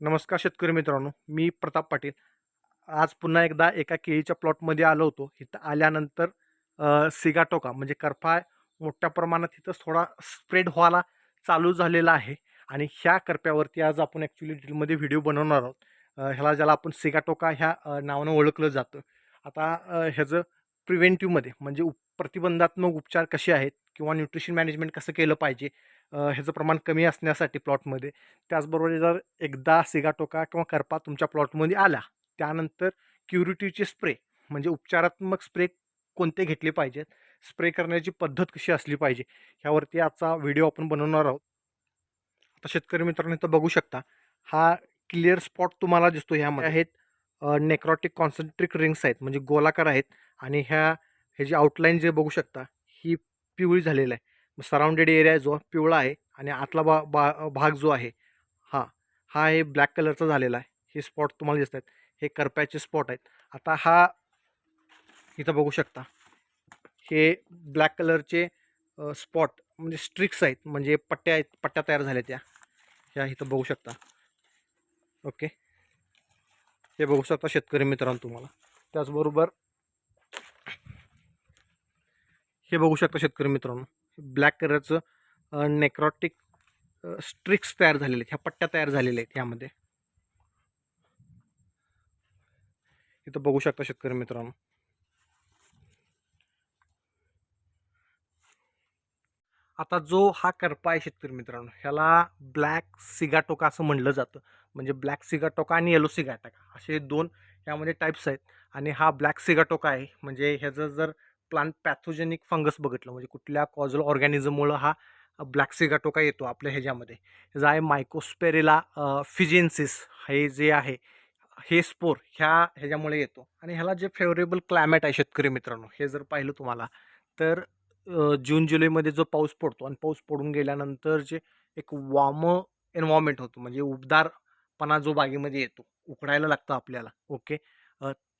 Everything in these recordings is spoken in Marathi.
नमस्कार शेतकरी मित्रांनो मी प्रताप पाटील. आज पुन्हा एकदा एका केळीच्या प्लॉटमध्ये आलो होतो. इथं आल्यानंतर सिगाटोका म्हणजे करपा मोठ्या प्रमाणात इथं थोडा स्प्रेड व्हायला चालू झालेला आहे. आणि ह्या करप्यावरती आज आपण ॲक्च्युली डिटेलमध्ये व्हिडिओ बनवणार आहोत. ह्याला ज्याला आपण सिगाटोका ह्या नावानं ओळखलं जातं. आता ह्याचं प्रिव्हेंटिव्हमध्ये म्हणजे उप प्रतिबंधात्मक उपचार कसे आहेत किंवा न्यूट्रिशन मॅनेजमेंट कसं केलं पाहिजे ह्याचं प्रमाण कमी असण्यासाठी प्लॉटमध्ये. त्याचबरोबर जर एकदा सिगाटोका किंवा करपा तुमच्या प्लॉटमध्ये आला त्यानंतर क्युरिटीचे स्प्रे म्हणजे उपचारात्मक स्प्रे कोणते घेतले पाहिजेत? स्प्रे करण्याची पद्धत कशी असली पाहिजे? ह्यावरती आजचा व्हिडिओ आपण बनवणार आहोत. आता शेतकरी मित्रांनो इथं बघू शकता हा क्लिअर स्पॉट तुम्हाला दिसतो ह्यामध्ये. आहेत नेक्रॉटिक कॉन्सन्ट्रिक रिंग्स आहेत म्हणजे गोलाकार आहेत आणि ह्या हे जे आउटलाईन जे बघू शकता ही पिवळी झालेलं आहे. सराउंडेड एरिया जो पिवळा आहे आणि आतला बा बा भाग जो आहे हा हा हे ब्लॅक कलरचा झालेला आहे. हे स्पॉट तुम्हाला दिसत आहेत. हे करप्याचे स्पॉट आहेत. आता हा इथं बघू शकता. हे ब्लॅक कलरचे स्पॉट म्हणजे स्ट्रिक्स आहेत म्हणजे पट्ट्या आहेत पट्ट्या तयार झाल्या त्या. ह्या इथं बघू शकता. ओके. हे बघू शकता शेतकरी मित्रांनो तुम्हाला. त्याचबरोबर हे बघू शकता शेतकरी मित्रांनो. ब्लॅक कलरचं नेक्रॉटिक स्ट्रिक्स तयार झालेले आहेत. ह्या पट्ट्या तयार झालेल्या आहेत ह्यामध्ये. इथं बघू शकता शेतकरी मित्रांनो. आता जो हा करपा आहे शेतकरी मित्रांनो ह्याला ब्लॅक सिगाटोका असं म्हणलं जातं. म्हणजे ब्लॅक सिगाटोका आणि येलो सिगाटोका असे दोन यामध्ये टाईप्स आहेत. आणि हा ब्लॅक सिगाटोका आहे. म्हणजे ह्याचं जर प्लांट पॅथोजेनिक फंगस बघितलं. म्हणजे कुठल्या कॉजल ऑर्गॅनिझममुळं हा ब्लॅक सिगाटोका येतो आपल्या ह्याच्यामध्ये. ह्याचं आहे मायकोस्पेरेला फिजेन्सिस हे जे आहे हे स्पोर ह्या ह्याच्यामुळे येतो. आणि ह्याला जे फेवरेबल क्लायमेट आहे शेतकरी मित्रांनो हे जर पाहिलं तुम्हाला तर जून जुलैमध्ये जो पाऊस पडतो आणि पाऊस पडून गेल्यानंतर जे एक वॉर्म एन्व्हायरमेंट होतो म्हणजे उबदारपणा जो बागेमध्ये येतो उकडायला लागतं आपल्याला. ओके?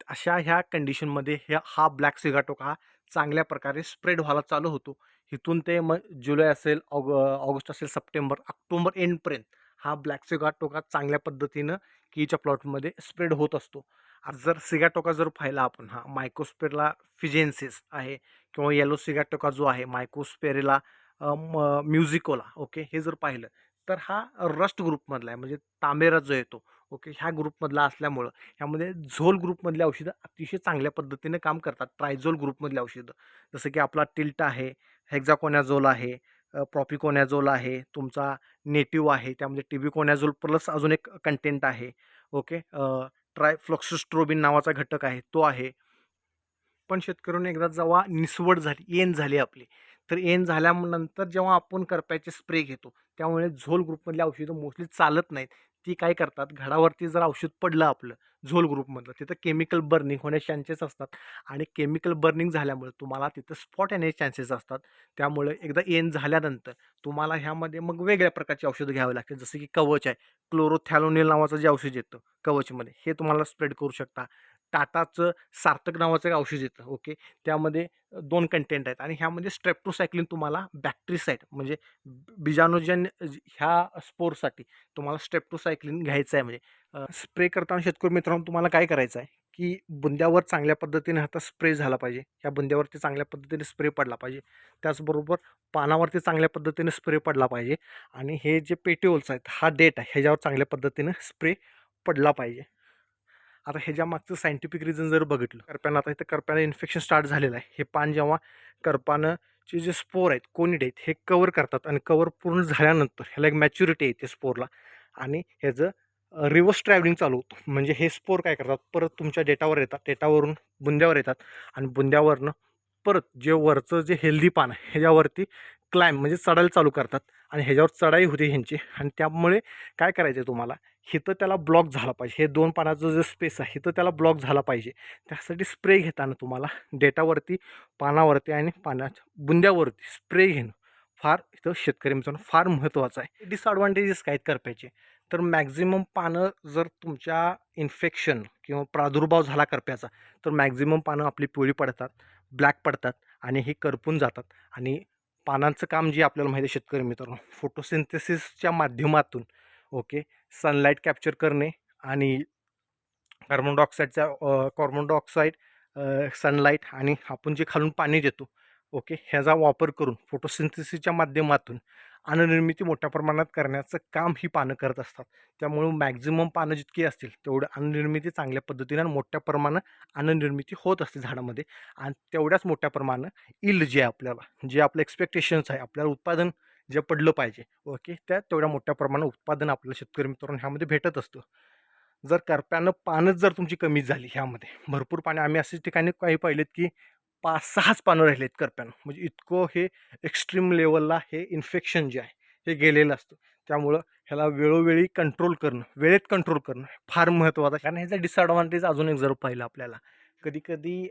अशा ह्या कंडिशनमध्ये ह्या हा ब्लॅक सिगाटोका हा चांगल्या प्रकारे स्प्रेड व्हायला चालू होतो. इथून ते मग जुलै असेल ऑग ऑगस्ट असेल सप्टेंबर ऑक्टोबर एंडपर्यंत हा ब्लॅक सिगाटोका चांगल्या पद्धतीनं कीच्या प्लॉटमध्ये स्प्रेड होत असतो. आता जर सिगाटोका जर पाहिला आपण हा मायकोस्पेरला फिजेन्सिस आहे किंवा येलो सिगाटोका जो आहे मायकोस्पेरेला म्युझिकोला ओके हे जर पाहिलं तर हा रस्ट ग्रुपमधला आहे. म्हणजे तांबेरा जो येतो ओके ह्या ग्रुपमधला असल्यामुळं ह्यामध्ये झोल ग्रुपमधली औषधं अतिशय चांगल्या पद्धतीने काम करतात. ट्रायझोल ग्रुपमधली औषधं. जसं की आपला टिल्ट आहे हेक्झाकोनॅझोल आहे प्रॉपिकोनॅझोल आहे तुमचा नेटिव्ह आहे त्यामध्ये टिबिकोनॅझोल प्लस अजून एक कंटेंट आहे. ओके ट्राय फ्लॉक्सिस्ट्रोबिन नावाचा घटक आहे तो आहे. पण शेतकऱ्यांनी एकदा जेव्हा निसवड झाली एन झाली आपली तर एन झाल्यानंतर जेव्हा आपण करप्याचे स्प्रे घेतो त्यामुळे झोल ग्रुपमधली औषधं मोस्टली चालत नाहीत. ती काय करतात? घडावरती जर औषध पडलं आपलं झोल ग्रुपमधलं तिथं केमिकल बर्निंग होण्याचे चान्सेस असतात आणि केमिकल बर्निंग झाल्यामुळे तुम्हाला तिथं स्पॉट येण्याचे चान्सेस असतात. त्यामुळे एकदा एन झाल्यानंतर तुम्हाला ह्यामध्ये मग वेगळ्या प्रकारची औषधं घ्यावी लागतील. जसं की कवच आहे क्लोरोथॅलोनिल नावाचं जे औषध येतं कवचमध्ये हे तुम्हाला स्प्रेड करू शकता. टाटाचं सार्थक नावाचं एक औषध येतं ओके? त्यामध्ये दोन कंटेंट आहेत आणि ह्यामध्ये स्ट्रेप्टोसायक्लिन तुम्हाला बॅक्टेरिसाईड म्हणजे बीजाणूजन ह्या स्पोरसाठी तुम्हाला स्ट्रेप्टोसायक्लिन घ्यायचं आहे. म्हणजे स्प्रे करताना शेतकरी मित्रांनो तुम्हाला काय करायचं आहे की बुंद्यावर चांगल्या पद्धतीने आता स्प्रे झाला पाहिजे. ह्या बुंद्यावरती चांगल्या पद्धतीने स्प्रे पडला पाहिजे. त्याचबरोबर पानावरती चांगल्या पद्धतीने स्प्रे पडला पाहिजे आणि हे जे पेटिओल्स आहेत हा डेट आहे ह्याच्यावर चांगल्या पद्धतीने स्प्रे पडला पाहिजे. आता ह्याच्या मागचं सायंटिफिक रिझन जर बघितलं करप्यानं आता इथं करप्यानं इन्फेक्शन स्टार्ट झालेलं आहे. हे पान जेव्हा करपानं चे जे स्पोर आहेत कोनिड आहेत हे कवर करतात आणि कवर पूर्ण झाल्यानंतर ह्याला एक मॅच्युरिटी येते स्पोरला आणि ह्याचं रिव्हर्स ट्रॅव्हलिंग चालू होतं. म्हणजे हे स्पोर काय करतात? परत तुमच्या डेटावर येतात. डेटावरून बुंद्यावर येतात. आणि बुंद्यावरनं परत जे वरचं जे हेल्दी पान आहे ह्याच्यावरती क्लाइम म्हणजे चढायला चालू करतात आणि ह्याच्यावर चढाई होते ह्यांची. आणि त्यामुळे काय करायचं आहे तुम्हाला? हिथं त्याला ब्लॉक झाला पाहिजे. हे दोन पानाचं जे स्पेस आहे हिथं त्याला ब्लॉक झाला पाहिजे. त्यासाठी स्प्रे घेताना तुम्हाला. डेटावरती पानावरती आणि पाण्याच्या बुंद्यावरती स्प्रे घेणं फार इथं शेतकरी मित्रांनो फार महत्त्वाचं आहे. डिसअडवांटेजेस काय करप्याचे? तर मॅक्झिमम पानं जर तुमच्या इन्फेक्शन किंवा प्रादुर्भाव झाला करप्याचा तर मॅक्झिमम पानं आपली पिवळी पडतात ब्लॅक पडतात आणि हे करपून जातात आणि पानांचं काम जे आपल्याला माहिती आहे शेतकरी मित्रांनो फोटोसिंथेसिसच्या माध्यमातून ओके सनलाईट कॅप्चर करणे आणि कार्बन डायऑक्साईडचा कार्बन डायऑक्साईड सनलाईट आणि आपण जे खालून पाणी देतो ओके ह्याचा वापर करून फोटोसिंथेसिसच्या माध्यमातून अन्ननिर्मिती मोठ्या प्रमाणात करण्याचं काम ही पानं करत असतात. त्यामुळे मॅक्झिमम पानं जितकी असतील तेवढं अन्ननिर्मिती चांगल्या पद्धतीनं आणि मोठ्या प्रमाणात अन्ननिर्मिती होत असते झाडामध्ये. आणि तेवढ्याच मोठ्या प्रमाणात इल्ड जे आहे आपल्याला जे आपलं एक्सपेक्टेशन्स आहे आपल्याला उत्पादन जे पडलं पाहिजे ओके त्या तेवढ्या मोठ्या प्रमाणात उत्पादन आपल्याला शेतकरी मित्रांनो ह्यामध्ये भेटत असतं. जर करप्यानं पानच जर तुमची कमी झाली ह्यामध्ये भरपूर पाणी आम्ही अशाच ठिकाणी काही पाहिलेत की पाच सहाच पानं राहिलेत करप्यानं. म्हणजे इतकं हे एक्स्ट्रीम लेवलला हे इन्फेक्शन जे आहे हे गेलेलं असतं. त्यामुळं ह्याला वेळोवेळी कंट्रोल करणं वेळेत कंट्रोल करणं फार महत्त्वाचं आहे. कारण ह्याचा डिसअडव्हान्टेज अजून एक जर पाहिलं आपल्याला कधी कधी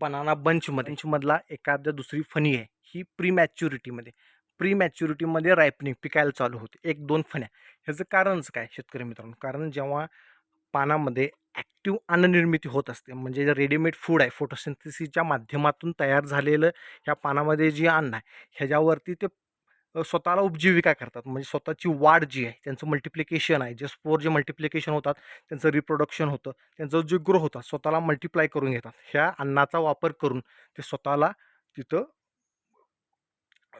बनाना बंचमध्ये बंचमधला एखाद्या दुसरी फणी आहे ही प्री मॅच्युरिटीमध्ये प्री मॅच्युरिटीमध्ये रायपनिंग पिकायला चालू होते. एक दोन फण्या. ह्याचं कारणच काय शेतकरी मित्रांनो? कारण जेव्हा पानामध्ये ॲक्टिव्ह अन्ननिर्मिती होत असते. म्हणजे जे रेडीमेड फूड आहे फोटोसिंथेसिसच्या माध्यमातून तयार झालेलं ह्या पानामध्ये जे अन्न आहे ह्याच्यावरती ते स्वतःला उपजीविका करतात. म्हणजे स्वतःची वाढ जी आहे त्यांचं मल्टिप्लिकेशन आहे. जे स्पोर जे मल्टिप्लिकेशन होतात त्यांचं रिप्रोडक्शन होतं त्यांचं जे ग्रो होतात स्वतःला मल्टिप्लाय करून घेतात. ह्या अन्नाचा वापर करून ते स्वतःला तिथं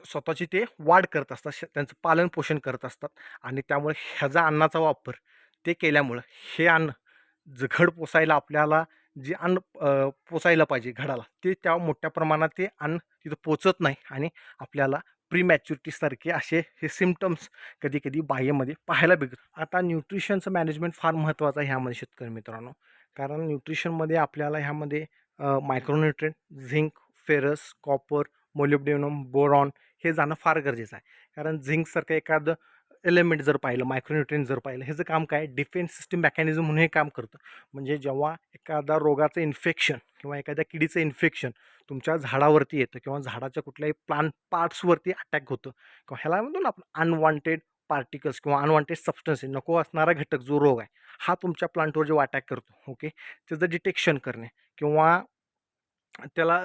स्वतःची ते वाढ करत असतात. श- त्यांचं पालन पोषण करत असतात. आणि त्यामुळे ह्याचा अन्नाचा वापर ते केल्यामुळं हे अन्न ज घड पोसायला आपल्याला जे अन्न पोसायला पाहिजे घडाला ते त्या मोठ्या प्रमाणात ते अन्न तिथं पोचत नाही आणि आपल्याला प्रीमॅच्युरिटीसारखे असे हे सिमटम्स कधी कधी बाह्यमध्ये पाहायला भेटतात. आता न्यूट्रिशनचं मॅनेजमेंट फार महत्त्वाचं आहे ह्यामध्ये शेतकरी मित्रांनो. कारण न्यूट्रिशनमध्ये आपल्याला ह्यामध्ये micronutrient zinc ferrous copper molybdenum boron हे जाणं फार गरजेचं आहे. कारण झिंकसारखं एखादं एलिमेंट जर पाहिलं मायक्रोन्युट्रेन जर पाहिलं ह्याचं काम काय? डिफेन्स सिस्टीम मेकॅनिझम म्हणून हे काम करतं. म्हणजे जेव्हा एखादा रोगाचं इन्फेक्शन किंवा एखाद्या किडीचं इन्फेक्शन तुमच्या झाडावरती येतं किंवा झाडाच्या कुठल्याही प्लांट पार्ट्सवरती अटॅक होतं किंवा ह्याला म्हणतो ना आपण अनवॉन्टेड पार्टिकल्स किंवा अनवॉन्टेड सबस्टन्स नको असणारा घटक जो रोग आहे हा तुमच्या प्लांटवर जेव्हा अटॅक करतो ओके त्याचं डिटेक्शन करणे किंवा त्याला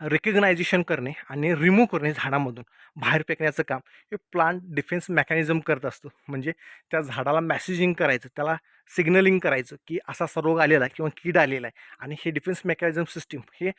रिकग्नायझेशन करणे आणि रिमूव्ह करणे झाडामधून. बाहेर फेकण्याचं काम. हे प्लांट डिफेन्स मेकॅनिझम करत असतं. म्हणजे त्या झाडाला मॅसेजिंग करायचं त्याला सिग्नलिंग करायचं की असा असा रोग आलेला आहे किंवा कीड आलेला आहे. आणि हे डिफेन्स मेकॅनिझम सिस्टीम हे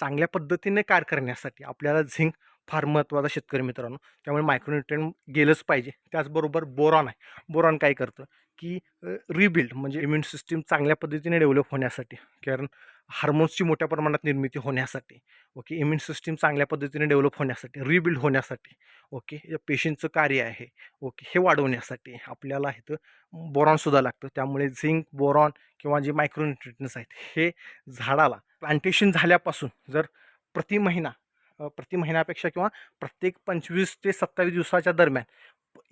चांगल्या पद्धतीने कार्य करण्यासाठी आपल्याला झिंक फार महत्त्वाचा शेतकरी मित्रांनो. त्यामुळे मायक्रोन्युट्रेन गेलंच पाहिजे. त्याचबरोबर बोरॉन आहे. बोरॉन काय करतं? की रिबिल्ड म्हणजे इम्युन सिस्टीम चांगल्या पद्धतीने डेव्हलप होण्यासाठी. कारण हार्मोन्सची मोठ्या प्रमाणात निर्मिती होण्यासाठी ओके इम्युन सिस्टीम चांगल्या पद्धतीने डेव्हलप होण्यासाठी रिबिल्ड होण्यासाठी ओके या पेशींचं कार्य आहे ओके हे वाढवण्यासाठी आपल्याला इथं बोरॉनसुद्धा लागतं. त्यामुळे झिंक बोरॉन किंवा जे मायक्रोन्युट्रिटन्स आहेत हे झाडाला प्लांटेशन झाल्यापासून जर प्रति महिना प्रति महिन्यापेक्षा किंवा प्रत्येक पंचवीस ते सत्तावीस दिवसाच्या दरम्यान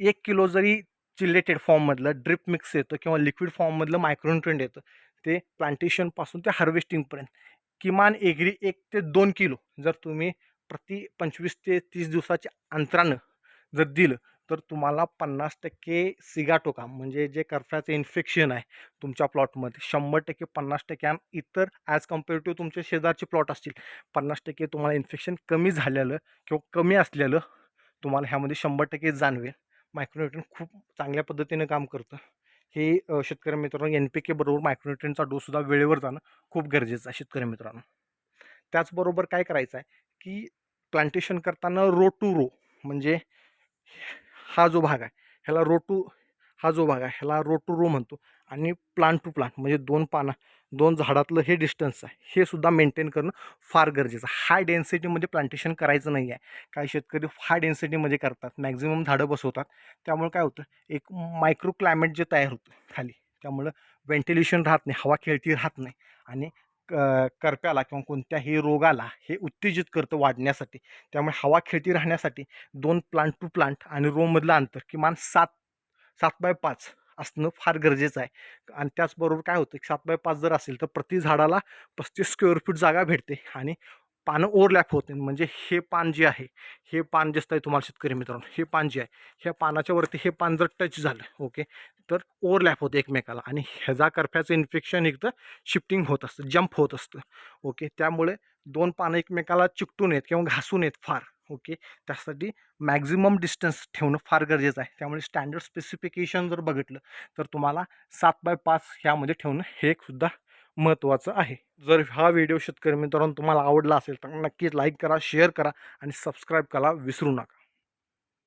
एक किलो जरी चिल्लेटेड फॉर्ममधलं ड्रिप मिक्स येतं किंवा लिक्विड फॉर्ममधलं मायक्रोन्युट्रेंट येतं. ते प्लांटेशनपासून ते हार्वेस्टिंगपर्यंत किमान एग्री एक ते दोन किलो जर तुम्ही प्रति पंचवीस ते तीस दिवसाच्या अंतरानं जर दिलं तर तुम्हाला पन्नास टक्के सिगाटोका म्हणजे जे करफ्याचं इन्फेक्शन आहे तुमच्या प्लॉटमध्ये शंभर टक्के पन्नास टक्के इतर ॲज कंपेअर टू तुमचे शेजारचे प्लॉट असतील पन्नास टक्के तुम्हाला इन्फेक्शन कमी झालेलं किंवा कमी असलेलं तुम्हाला ह्यामध्ये शंभर टक्के जाणवेल. मायक्रोन्युट्रन खूप चांगल्या पद्धतीनं काम करतं. हे शेतकरी मित्रांनो एन पी के बरोबर मायक्रोन्युट्रेनचा डोससुद्धा वेळेवर जाणं खूप गरजेचं आहे शेतकरी मित्रांनो. त्याचबरोबर काय करायचं आहे की प्लांटेशन करताना रो टू रो म्हणजे हा जो भाग आहे ह्याला रो टू हा जो भाग आहे ह्याला रो टू रो म्हणतो. आणि प्लांट टू प्लांट म्हणजे दोन पाना. दोन झाडातलं हे डिस्टन्स आहे. हे सुद्धा मेंटेन करणं फार गरजेचं आहे. हाय डेन्सिटीमध्ये प्लांटेशन करायचं नाही आहे काही शेतकरी हाय डेन्सिटीमध्ये करतात. मॅक्झिमम झाडं बसवतात. त्यामुळे काय होतं? एक मायक्रो क्लायमेट जे तयार होतं खाली त्यामुळं व्हेंटिलेशन राहत नाही हवा खेळती राहत नाही. आणि क- करप्याला किंवा कोणत्याही रोगाला हे उत्तेजित करतं वाढण्यासाठी. त्यामुळे हवा खेळती राहण्यासाठी दोन प्लांट टू प्लांट आणि रोममधलं अंतर किमान सात सात बाय पाच असणं फार गरजेचं आहे. आणि त्याचबरोबर काय होतं की सात बाय पाच जर असेल तर प्रति झाडाला पस्तीस स्क्वेअर फीट जागा भेटते आणि पानं ओव्हरलॅप होते. म्हणजे हे पान जे आहे हे पान दिसतं आहे तुम्हाला शेतकरी मित्रांनो हे पान जे आहे ह्या पानाच्या वरती हे पान जर टच झालं ओके तर ओव्हरलॅप होतं एकमेकाला आणि ह्याचा करफ्याचं इन्फेक्शन एकदा शिफ्टिंग होत असतं जंप होत असतं ओके. त्यामुळे दोन पानं एकमेकाला चिकटून येत किंवा घासून येत फार. ओके. त्यासाठी मॅक्झिमम डिस्टन्स ठेवणं फार गरजेचं आहे. त्यामुळे स्टँडर्ड स्पेसिफिकेशन जर बघितलं तर तुम्हाला सात बाय पाच ह्यामध्ये ठेवणं हे एक सुद्धा महत्त्वाचं आहे. जर हा व्हिडिओ शेतकरी मित्रांनो तुम्हाला आवडला असेल तर नक्कीच लाईक करा शेअर करा आणि सबस्क्राईब करा विसरू नका.